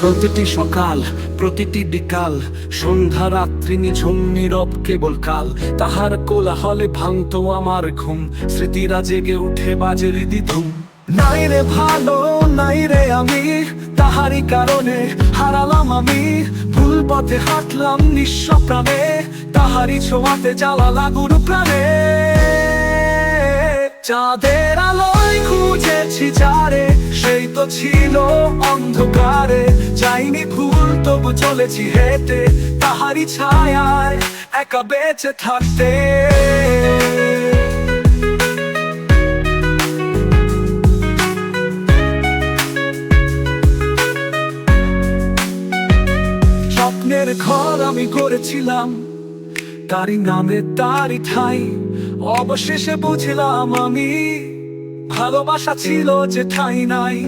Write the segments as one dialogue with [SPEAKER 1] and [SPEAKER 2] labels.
[SPEAKER 1] প্রতিটি সকাল, প্রতিটি বিকাল, সন্ধ্যা রাত্রি নিঝুম নীরব কেবল কাল। তাহার কোলাহলে ভাঙত আমার ঘুম, স্মৃতিরা জেগে উঠে বাজে হৃদি ধুম। নাই রে ভালো, নাই রে আমি তাহারি কারণে হারালাম আমি। ভুল পথে হাঁটলাম নিঃস্ব প্রাণে, তাহারই ছোঁয়াতে জ্বালা লাগুর প্রাণে। চাঁদের আলোয় খুঁজেছি যারে, সেই তো ছিল অন্ধকারে। যাইনি ভুল, তবু চলেছি হেঁটে, তাহারই ছায়ায় একা বেঁচে থাকতে। স্বপ্নের ঘর আমি করেছিলাম তারই নামে তারই ঠাই। অবশেষে বুঝলাম আমি ভালোবাসা ছিল যে ঠাই নাই।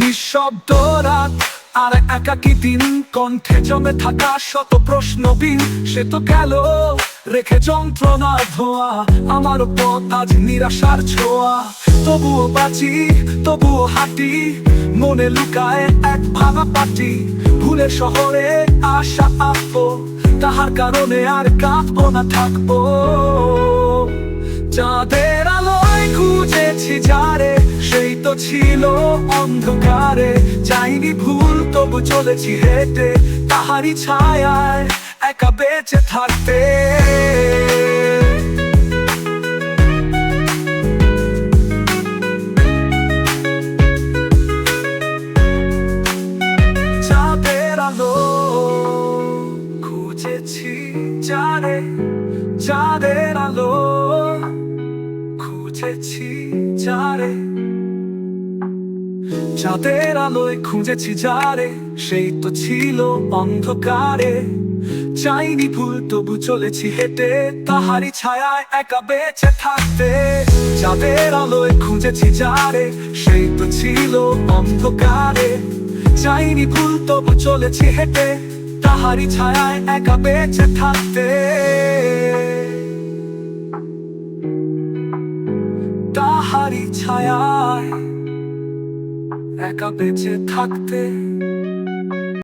[SPEAKER 1] নিঃশব্দ রাত আর একাকি দিন, কণ্ঠে জমে থাকা শত প্রশ্ন বিন সে তো গেল রেখে যন্ত্রণা ধোয়া, আমার পথ আজ নিরাশার ছোঁয়া। তবুও বাঁচি, তবুও হাঁটি, মনে লুকায় এক ভাঙা পাটি। ভুলে শহরে আশা আঁকবো, তাহার কারণে আর কাঁদবো না, থাকব। চাঁদের আলোয় ছিল অন্ধকারে। চাইনি ভুল, তবু চলেছি হেঁটে। তাহারি ছায়ায় একা বেঁচে থাকতে। খুঁজেছি যারে চাঁদের আলো খুঁজেছি যারে চাঁদের আলোয় খুঁজেছি যারে, সেই তো ছিল অন্ধকারে। চাইনি ভুল, তবু চলেছি হেঁটে তাহারি ছায়ায় একা বেঁচে থাকতে। চাঁদের আলোয় খুঁজেছি যারে, সেই তো ছিল অন্ধকারে। চাইনি ভুল, তবু চলেছি হেঁটে তাহারি ছায়ায় একা বেঁচে থাকতে। তাহারি ছায়ায় একা বেঁচে থাকতে